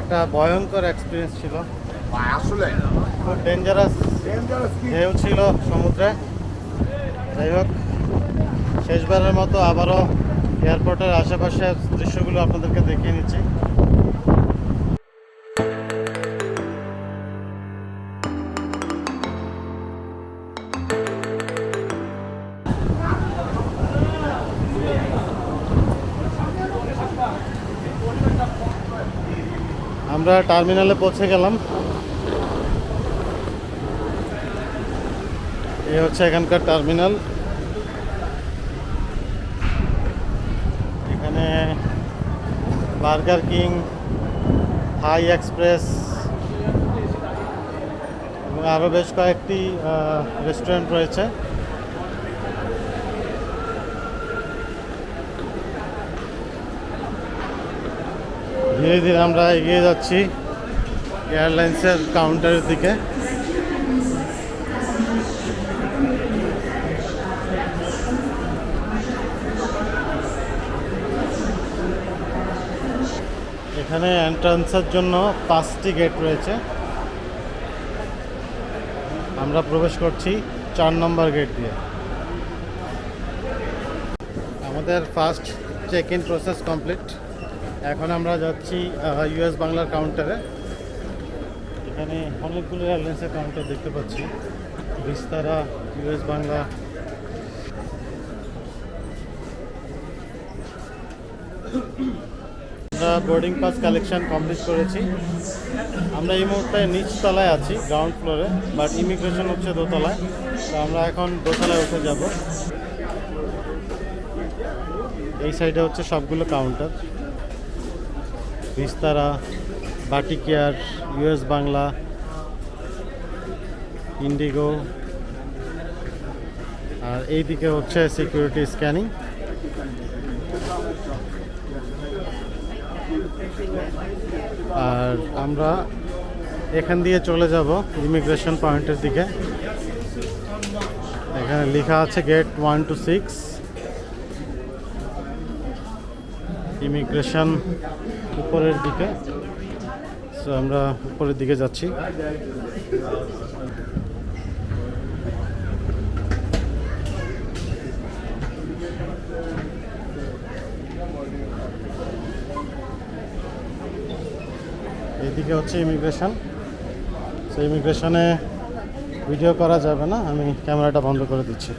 একটা ভয়ঙ্কর এক্সপিরিয়েন্স ছিল। আসলে? খুব ডেঞ্জারাস ঢেউ ছিল সমুদ্রে। যাই হোক শেষবারের মতো আবারও এয়ারপোর্টের আশেপাশের দৃশ্যগুলো আপনাদেরকে দেখিয়ে নিচ্ছি। আমরা টার্মিনালে পৌঁছে গেলাম। এ হচ্ছে এখানকার টার্মিনাল। এখানে বার্গার কিং হাই এক্সপ্রেস, এবং আরও বেশ কয়েকটি রেস্টুরেন্ট রয়েছে। ধীরে ধীরে আমরা এগিয়ে যাচ্ছি এয়ারলাইন্সের কাউন্টারের দিকে। এখানে এন্ট্রান্সের জন্য পাঁচটি গেট রয়েছে। আমরা প্রবেশ করছি চার নম্বর গেট দিয়ে। আমাদের first check in process complete. এখন আমরা যাচ্ছি ইউএস বাংলার কাউন্টারে এখানে অনেকগুলো এয়ারলাইন্সের কাউন্টার দেখতে পাচ্ছি। বিস্তারা ইউএস বাংলা। আমরা বোর্ডিং পাস কালেকশন কমপ্লিট করেছি। আমরা এই মুহূর্তে নিচ তলায় আছি গ্রাউন্ড ফ্লোরে বাট ইমিগ্রেশন হচ্ছে দোতলায়। তো আমরা এখন দোতলায় উঠে যাব। এই সাইডে হচ্ছে সবগুলো counter Vistara, Batik Air, US Bangla, IndiGo, আর এইদিকে হচ্ছে সিকিউরিটি স্ক্যানিং আর আমরা এখান দিয়ে চলে যাব ইমিগ্রেশন পয়েন্টের দিকে। এখানে লেখা আছে gate one two six immigration উপরের দিকে। সো আমরা উপরের দিকে যাচ্ছি। এদিকে হচ্ছে ইমিগ্রেশন। সেই ইমিগ্রেশনে ভিডিও করা যাবে না, আমি ক্যামেরাটা বন্ধ করে দিচ্ছি।